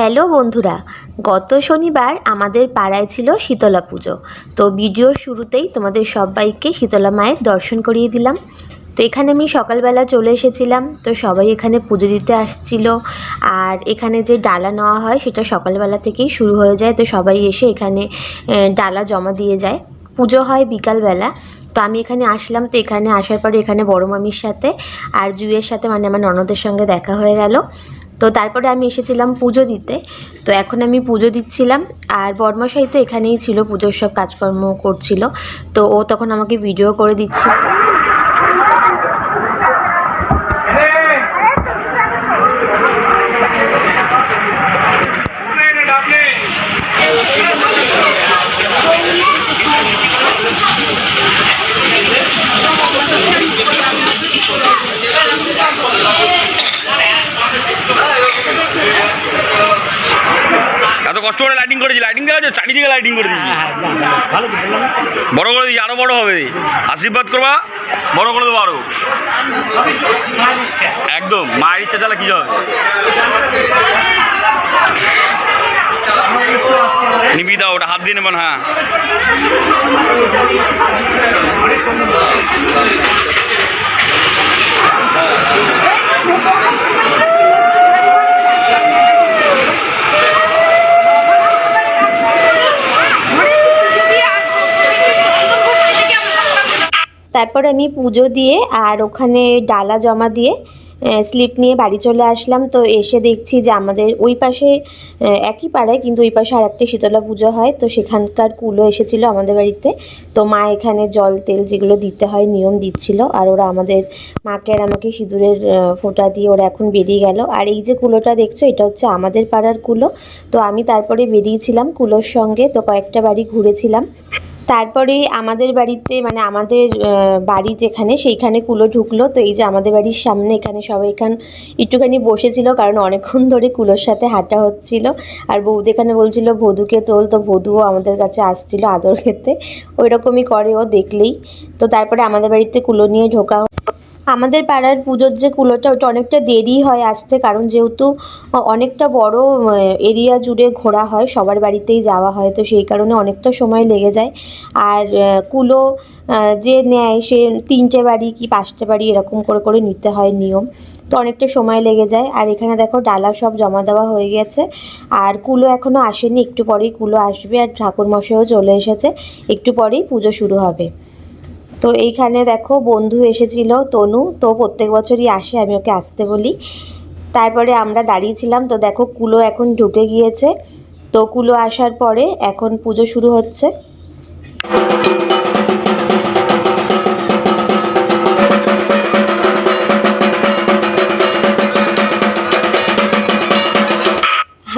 Hello বন্ধুরা, গত শনিবার আমাদের পাড়ায় ছিল শীতলা পুজো। তো ভিডিওর শুরুতেই তোমাদের সবাইকে শীতলা মায়ের দর্শন করিয়ে দিলাম। তো এখানে আমি সকালবেলা চলে এসেছিলাম, তো সবাই এখানে পুজো দিতে আসছিল। আর এখানে যে ডালা নেওয়া হয়, সেটা সকালবেলা থেকেই শুরু হয়ে যায়। তো সবাই এসে এখানে ডালা জমা দিয়ে যায়। পুজো হয় বিকালবেলা। তো আমি এখানে আসলাম, তো এখানে আসার পরে এখানে বড় মামির সাথে আর জুয়ের সাথে মানে আমার ননদের সঙ্গে দেখা হয়ে গেল। তো তারপরে আমি এসেছিলাম পুজো দিতে। তো এখন আমি পুজো দিচ্ছিলাম। আর বর্মশাই তো এখানেই ছিল, পুজোর সব কাজকর্ম করছিল। তো ও তখন আমাকে ভিডিও করে দিচ্ছিল এত কষ্ট করে লাইটিং করেছি। লাইটিং দেখা যাচ্ছে চারিদিকে লাইটিং করে দিয়েছি। তো বললাম না? বড় করে দিয়েছি আরও বড় হবে। আশীর্বাদ করবা বড় করে দেবো আরও। একদম মায়ের ইচ্ছা তাহলে কি হবে? নিবিদা ওটা হাত দিয়ে নেবেন হ্যাঁ। তারপর আমি পুজো দিয়ে আর ওখানে ডালা জমা দিয়ে স্লিপ নিয়ে বাড়ি চলে আসলাম। তো এসে দেখছি যে আমাদের ওই পাশে একই পাড়ায় কিন্তু ওই পাশে আর একটা শীতলা পুজো হয়। তো সেখানকার কুলো এসেছিল আমাদের বাড়িতে। তো মা এখানে জল, তেল যেগুলো দিতে হয় নিয়ম দিচ্ছিল আর ওরা আমাদের মাকে আর আমাকে সিঁদুরের ফোঁটা দিয়ে ওরা এখন বেরিয়ে গেল। আর এই যে কুলোটা দেখছ, এটা হচ্ছে আমাদের পাড়ার কুলো। তো আমি তারপরে বেরিয়েছিলাম কুলোর সঙ্গে। তো কয়েকটা বাড়ি ঘুরেছিলাম। তারপরে আমাদের বাড়িতে মানে আমাদের বাড়ি যেখানে, সেইখানে কুলো ঢুকলো। তো এই যে আমাদের বাড়ির সামনে এখানে সবাই এখান, একটুখানি বসেছিল, কারণ অনেকক্ষণ ধরে কুলোর সাথে হাঁটা হচ্ছিল। আর বৌদি এখানে বলছিল, ভদুকে তোল। তো ভদুও আমাদের কাছে আসছিল আদর খেতে। ওই রকমই করে ও দেখলেই। তো তারপরে আমাদের বাড়িতে কুলো নিয়ে ঢোকা আমাদের পাড়ার পুজোর যে কুলোটা ওটা অনেকটা দেরি হয় আসতে, কারণ যেহেতু অনেকটা বড় এরিয়া জুড়ে ঘোরা হয়, সবার বাড়িতেই যাওয়া হয়, তো সেই কারণে অনেকটা সময় লেগে যায়। আর কুলো যে নেয়, সে তিনটে বাড়ি কি পাঁচটা বাড়ি এরকম করে করে নিতে হয় নিয়ম। তো অনেকটা সময় লেগে যায়। আর এখানে দেখো, ডালা সব জমা দেওয়া হয়ে গেছে। আর কুলো এখনও আসেনি, একটু পরেই কুলো আসবে, আর ঠাকুরমশাইও চলে এসেছে, একটু পরেই পুজো শুরু হবে। তো এইখানে দেখো বন্ধু এসেছিল, তনু। তো প্রত্যেক বছরই আসে, আমি ওকে আসতে বলি। তারপরে আমরা দাঁড়িয়েছিলাম, তো দেখো কুলো এখন ঢুকে গিয়েছে। তো কুলো আসার পরে এখন পুজো শুরু হচ্ছে।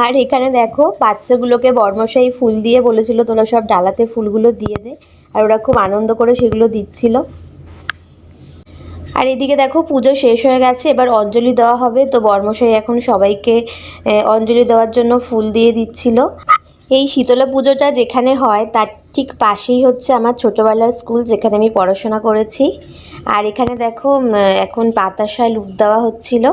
আর এখানে দেখো বাচ্চাগুলোকে বর্মশাই ফুল দিয়ে বলেছিল, তোরা সব ডালাতে ফুলগুলো দিয়ে দে। আর ওরা খুব আনন্দ করে সেগুলো দিচ্ছিল। আর এদিকে দেখো পুজো শেষ হয়ে গেছে, এবার অঞ্জলি দেওয়া হবে। তো বর্মশাই এখন সবাইকে অঞ্জলি দেওয়ার জন্য ফুল দিয়ে দিচ্ছিল। এই শীতলা পুজোটা যেখানে হয়, তার ঠিক পাশেই হচ্ছে আমার ছোটোবেলার স্কুল, যেখানে আমি পড়াশোনা করেছি। আর এখানে দেখো এখন বাতাসায় লুপ দেওয়া হচ্ছিল।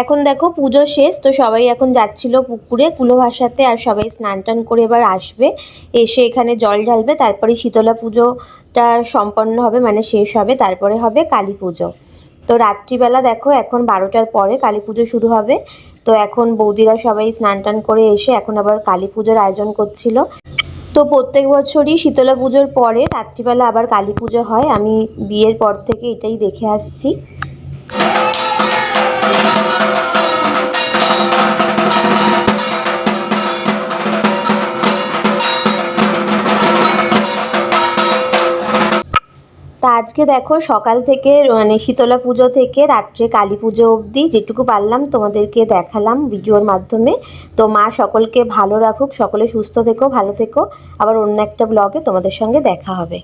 এখন দেখো পুজো শেষ, তো সবাই এখন যাচ্ছিল পুকুরে, কুলো ভাসাতে আর সবাই স্নান টান করে এবার আসবে। এসে এখানে জল ঢালবে, তারপরে শীতলা পুজোটা সম্পন্ন হবে মানে শেষ হবে, তারপরে হবে কালী পুজো। তো রাত্রিবেলা দেখো এখন বারোটার পরে কালী পুজো শুরু হবে। তো এখন বৌদিরা সবাই স্নান টান করে এসে এখন আবার কালী পুজোর আয়োজন করছিল। তো প্রত্যেক বছরই শীতলা পুজোর পরে রাত্রিবেলা আবার কালী পুজো হয়। আমি বিয়ের পর থেকে এটাই দেখে আসছি। আজকে দেখো সকাল থেকে মানে শীতলা পুজো থেকে রাত্রে কালী পুজো অবধি যেটুকু পারলাম তোমাদেরকে দেখালাম ভিডিওর মাধ্যমে। তো মা সকলকে ভালো রাখুক, সকলে সুস্থ থেকো, ভালো থেকো। আবার অন্য একটা ব্লগে তোমাদের সঙ্গে দেখা হবে।